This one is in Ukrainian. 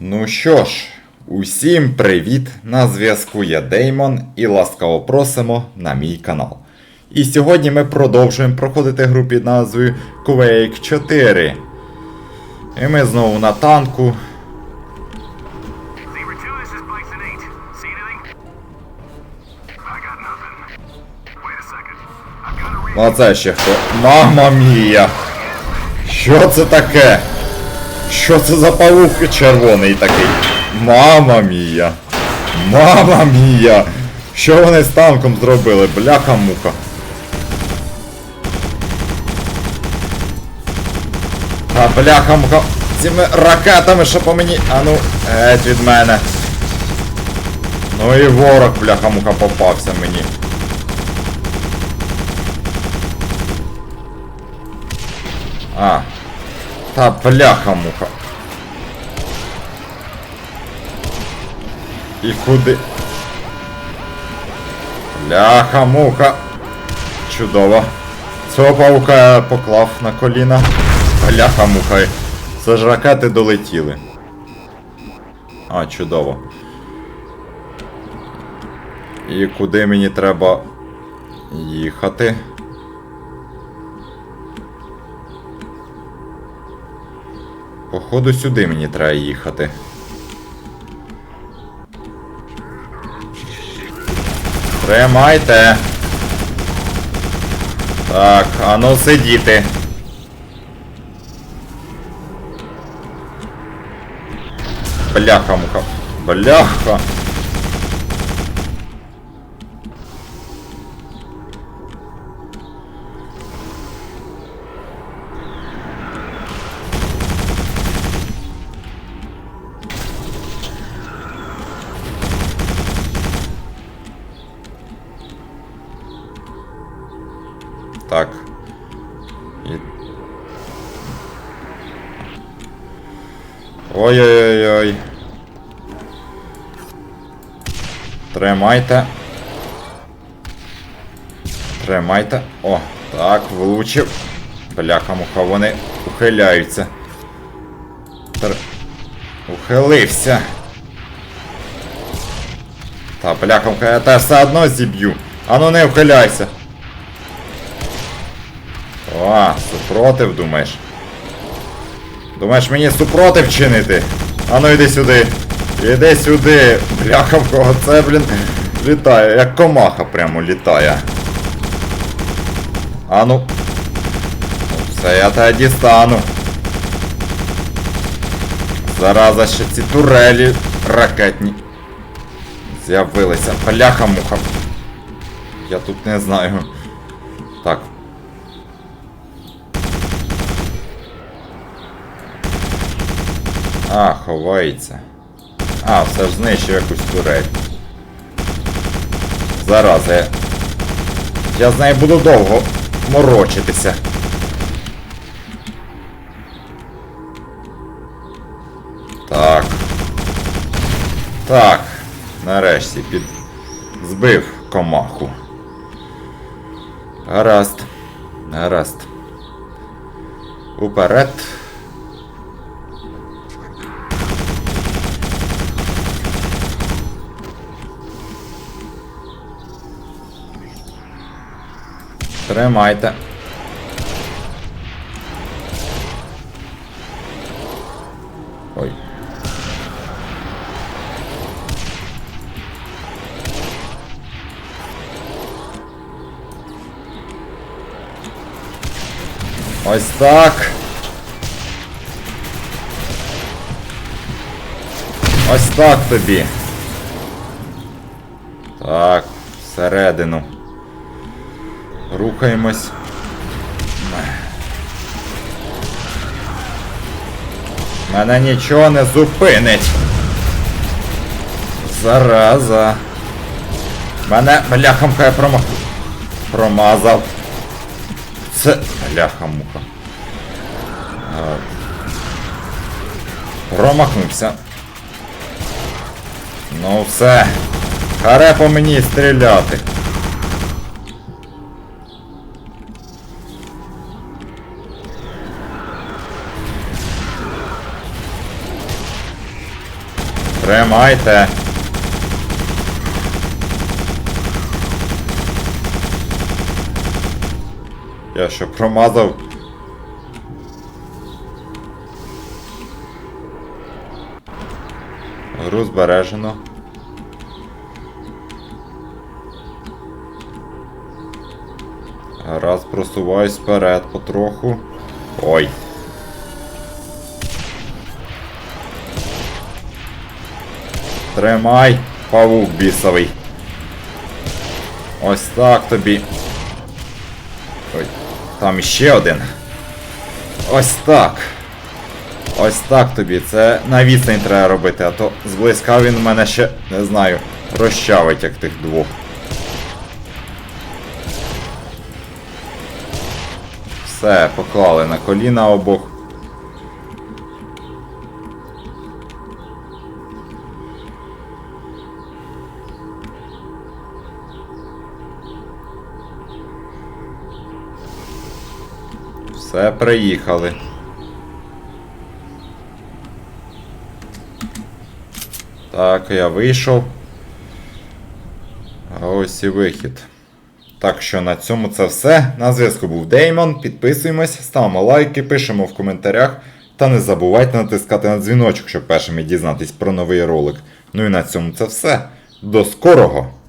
Ну що ж, усім привіт! На зв'язку я Деймон і ласкаво просимо на мій канал. І сьогодні ми продовжуємо проходити гру під назвою Quake 4. І ми знову на танку. Zebra 2, this is Bison 8. See anything? I got nothing. Wait a second. I've got a read. А це ще хто? Мама мія! Що це таке? Що це за павук червоний такий? Мама мія! Мама мія! Що вони з танком зробили? Бляха-муха. А бляха-муха. Цими ракетами, що по мені. А ну, геть від мене. Ну і ворог, бляха-муха, попався мені. А. Та бляха-муха. І куди? Бляха-муха. Чудово. Цього паука я поклав на коліна. Бляха-муха. Це ж ракети долетіли. А, чудово. І куди мені треба їхати? Походу сюди мені треба їхати. Тримайте. Так, а ну сидіти. Бляха муха. Бляха. Так. І... Ой-ой-ой-ой. Тримайте. Тримайте. О, так, влучив. Бляха-муха, вони ухиляються. Тр... Ухилився. Та, бляха-муха, я теж все одно зіб'ю. Ану не ухиляйся. О, супротив, думаєш? Думаєш мені супротив чинити? Ану йди сюди. Іди сюди. Бляха в кого це, блін, літає, як комаха прямо літає. Ану. Ну, все, я тебе дістану. Зараза ще ці турелі ракетні. З'явилися. Бляха-муха. Я тут не знаю. Так, А, ховається. А, все ж знищив якусь турель. Зараза. Я, я з нею буду довго морочитися. Так. Так. Нарешті під... Збив комаху. Гаразд. Гаразд. Уперед. Тримайте. Ой. Ось так. Ось так тобі. Так, всередину. Рухаємось. Мене нічого не зупинить. Зараза. Мене бляхамка я промах... Промазав. Це бляха-муха. Промахнувся. Ну все. Харе по мені стріляти. Тримайте. Я що промазав? Гру збережено. Раз просуваюсь вперед потроху. Ой. Тримай, павук бісовий. Ось так тобі. Ой, там іще один. Ось так. Ось так тобі. Це на відстань треба робити, а то зблизька він мене ще, не знаю, розчавить, як тих двох. Все, поклали на коліна обох. Все, приїхали. Так, я вийшов. Ось і вихід. Так що на цьому це все. На зв'язку був Деймон. Підписуємось, ставимо лайки, пишемо в коментарях. Та не забувайте натискати на дзвіночок, щоб першими дізнатись про новий ролик. Ну і на цьому це все. До скорого!